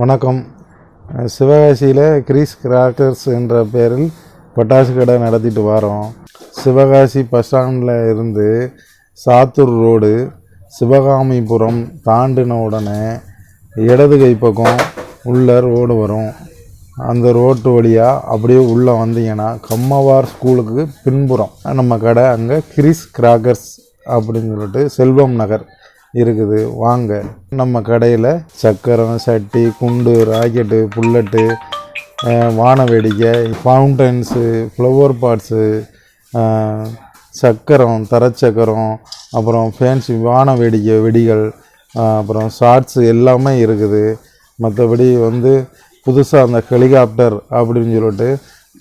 வணக்கம். சிவகாசியில் Greece crackers என்ற பெயரில் பட்டாசு கடை நடத்திட்டு வரோம். சிவகாசி பஸ் ஸ்டாண்டில் இருந்து சாத்தூர் ரோடு சிவகாமிபுரம் தாண்டின உடனே இடது கை பக்கம் உள்ள ரோடு வரும். அந்த ரோட்டு வழியாக அப்படியே உள்ளே வந்தீங்கன்னா கம்மவார் ஸ்கூலுக்கு பின்புறம் நம்ம கடை அங்கே கிரிஸ் கிராக்கர்ஸ் அப்படின்னு சொல்லிட்டு செல்வம் நகர். இருக்குது. வாங்க. நம்ம கடையில் சக்கரம் சட்டி குண்டு ராக்கெட்டு புல்லட்டு வான வேடிக்கை ஃபவுண்டன்ஸு ஃப்ளவர் பாட்ஸு சக்கரம் தரச்சக்கரம் அப்புறம் ஃபேன்சி வான வேடிக்கை வெடிகள் அப்புறம் ஷார்ட்ஸு எல்லாமே இருக்குது. மற்றபடி வந்து புதுசாக அந்த ஹெலிகாப்டர் அப்படின்னு சொல்லிட்டு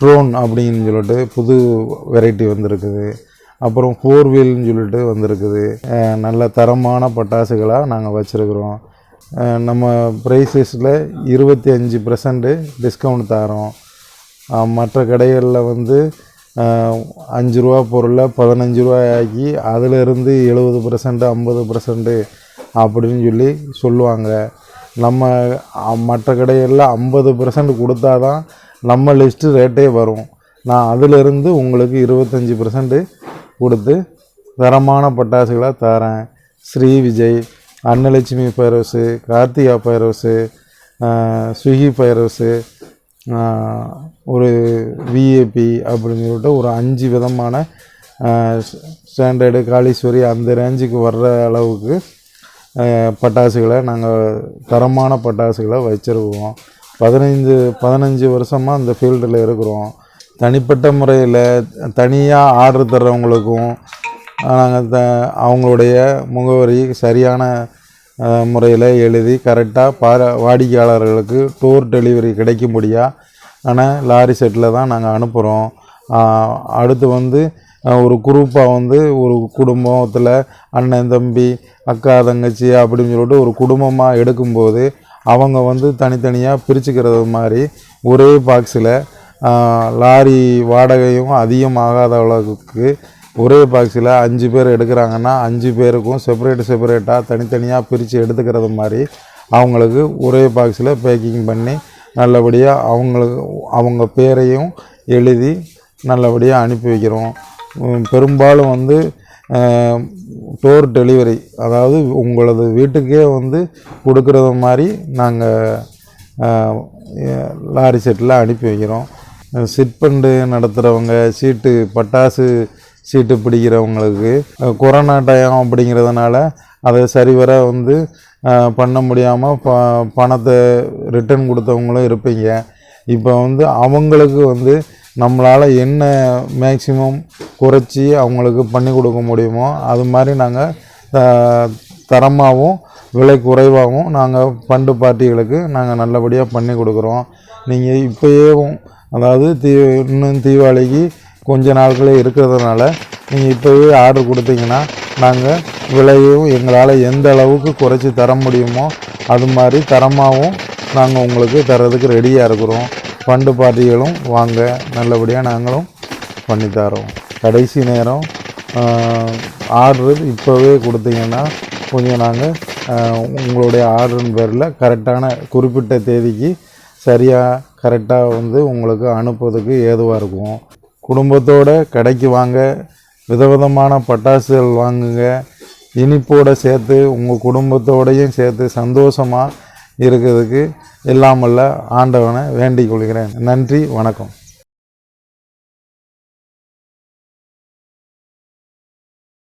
ட்ரோன் அப்படின்னு சொல்லிட்டு புது வெரைட்டி வந்திருக்குது. அப்புறம் ஃபோர் வீல்னு சொல்லிட்டு வந்திருக்குது. நல்ல தரமான பட்டாசுகளாக நாங்கள் வச்சுருக்குறோம். நம்ம ப்ரைஸஸில் இருபத்தி அஞ்சு பர்சன்ட்டு டிஸ்கவுண்ட் தரோம். மற்ற கடைகளில் வந்து அஞ்சு ரூபா பொருளை பதினஞ்சு ரூபாய் ஆக்கி அதிலிருந்து எழுபது பர்சன்ட்டு ஐம்பது பர்சன்ட்டு அப்படின்னு சொல்லி சொல்லுவாங்க. நம்ம மற்ற கடைகளில் ஐம்பது பர்சன்ட் கொடுத்தா தான் நம்ம லிஸ்ட்டு ரேட்டே வரும். நான் அதிலிருந்து உங்களுக்கு இருபத்தஞ்சி பர்சன்ட்டு கொடுத்து தரமான பட்டாசுகளை தரேன். Sri Vijay Annalakshmi pyros Karthika pyros Swiggy pyros ஒரு விஏபி அப்படின்னு சொல்லிட்டு ஒரு அஞ்சு விதமான ஸ்டாண்டர்டு காளீஸ்வரி அந்த ரேஞ்சுக்கு வர்ற அளவுக்கு பட்டாசுகளை நாங்கள் தரமான பட்டாசுகளை வச்சுருக்கோம். பதினைந்து பதினஞ்சு வருஷமாக அந்த ஃபீல்டில் இருக்கிறோம். தனிப்பட்ட முறையில் தனியாக ஆர்டர் தர்றவங்களுக்கும் நாங்கள் த அவங்களுடைய முகவரி சரியான முறையில் எழுதி கரெக்டாக பார வாடிக்கையாளர்களுக்கு டோர் டெலிவரி கிடைக்கும்படியாக ஆனால் லாரி செட்டில் தான் நாங்கள் அனுப்புகிறோம் அடுத்து வந்து ஒரு குரூப்பாக வந்து ஒரு குடும்பத்தில் அண்ணன் தம்பி அக்கா தங்கச்சி அப்படின்னு சொல்லிட்டு ஒரு குடும்பமாக எடுக்கும்போது அவங்க வந்து தனித்தனியாக பிரிச்சுக்கிறது மாதிரி ஒரே பாக்ஸில் லாரி வாடகையும் அதிகமாகாத அளவுக்கு ஒரே பாக்ஸில் அஞ்சு பேர் எடுக்கிறாங்கன்னா அஞ்சு பேருக்கும் செப்பரேட் செப்பரேட்டாக தனித்தனியாக பிரித்து எடுத்துக்கிறது மாதிரி அவங்களுக்கு ஒரே பாக்ஸில் பேக்கிங் பண்ணி நல்லபடியாக அவங்களுக்கு அவங்க பேரையும் எழுதி நல்லபடியாக அனுப்பி வைக்கிறோம். பெரும்பாலும் வந்து டோர் டெலிவரி அதாவது உங்களது வீட்டுக்கே வந்து கொடுக்குறது மாதிரி நாங்கள் லாரி செட்டில் அனுப்பி வைக்கிறோம். சிற்பண்டு நடத்துகிறவங்க சீட்டு பட்டாசு சீட்டு பிடிக்கிறவங்களுக்கு கொரோனா டைம் அப்படிங்கிறதுனால அதை சரிவர வந்து பண்ண முடியாமல் ப பணத்தை ரிட்டர்ன் கொடுத்தவங்களும் இருப்பீங்க. இப்போ வந்து அவங்களுக்கு வந்து நம்மளால் என்ன மேக்சிமம் குறைச்சி அவங்களுக்கு பண்ணி கொடுக்க முடியுமோ அது மாதிரி நாங்கள் தரமாகவும் விலை குறைவாகவும் நாங்கள் பண்டு பார்ட்டிகளுக்கு நாங்கள் நல்லபடியாக பண்ணி கொடுக்குறோம். நீங்கள் இப்போயேவும் அதாவது தீ இன்னும் தீபாவளிக்கு கொஞ்ச நாட்களே இருக்கிறதுனால நீங்கள் இப்போவே ஆர்டர் கொடுத்தீங்கன்னா நாங்கள் விலையும் எங்களால் எந்த அளவுக்கு குறைச்சி தர முடியுமோ அது மாதிரி தரமாகவும் நாங்கள் உங்களுக்கு தர்றதுக்கு ரெடியாக இருக்கிறோம். ஃபண்டு பார்ட்டிகளும் வாங்க நல்லபடியாக நாங்களும் பண்ணித்தரோம் கடைசி நேரம் ஆர்டர் இப்போவே கொடுத்தீங்கன்னா கொஞ்சம் நாங்கள் உங்களுடைய ஆர்டரின் பேரில் கரெக்டான குறிப்பிட்ட தேதிக்கு சரியாக கரெக்டாக வந்து உங்களுக்கு அனுப்புவதுக்கு ஏதுவாக இருக்கும். குடும்பத்தோட கடைக்கு வாங்க விதவிதமான பட்டாசுகள் வாங்குங்க. இனிப்போடு சேர்த்து உங்கள் குடும்பத்தோடையும் சேர்த்து சந்தோஷமாக இருக்கிறதுக்கு இல்லாமல் ஆண்டவனை வேண்டிக் கொள்கிறேன். நன்றி வணக்கம்.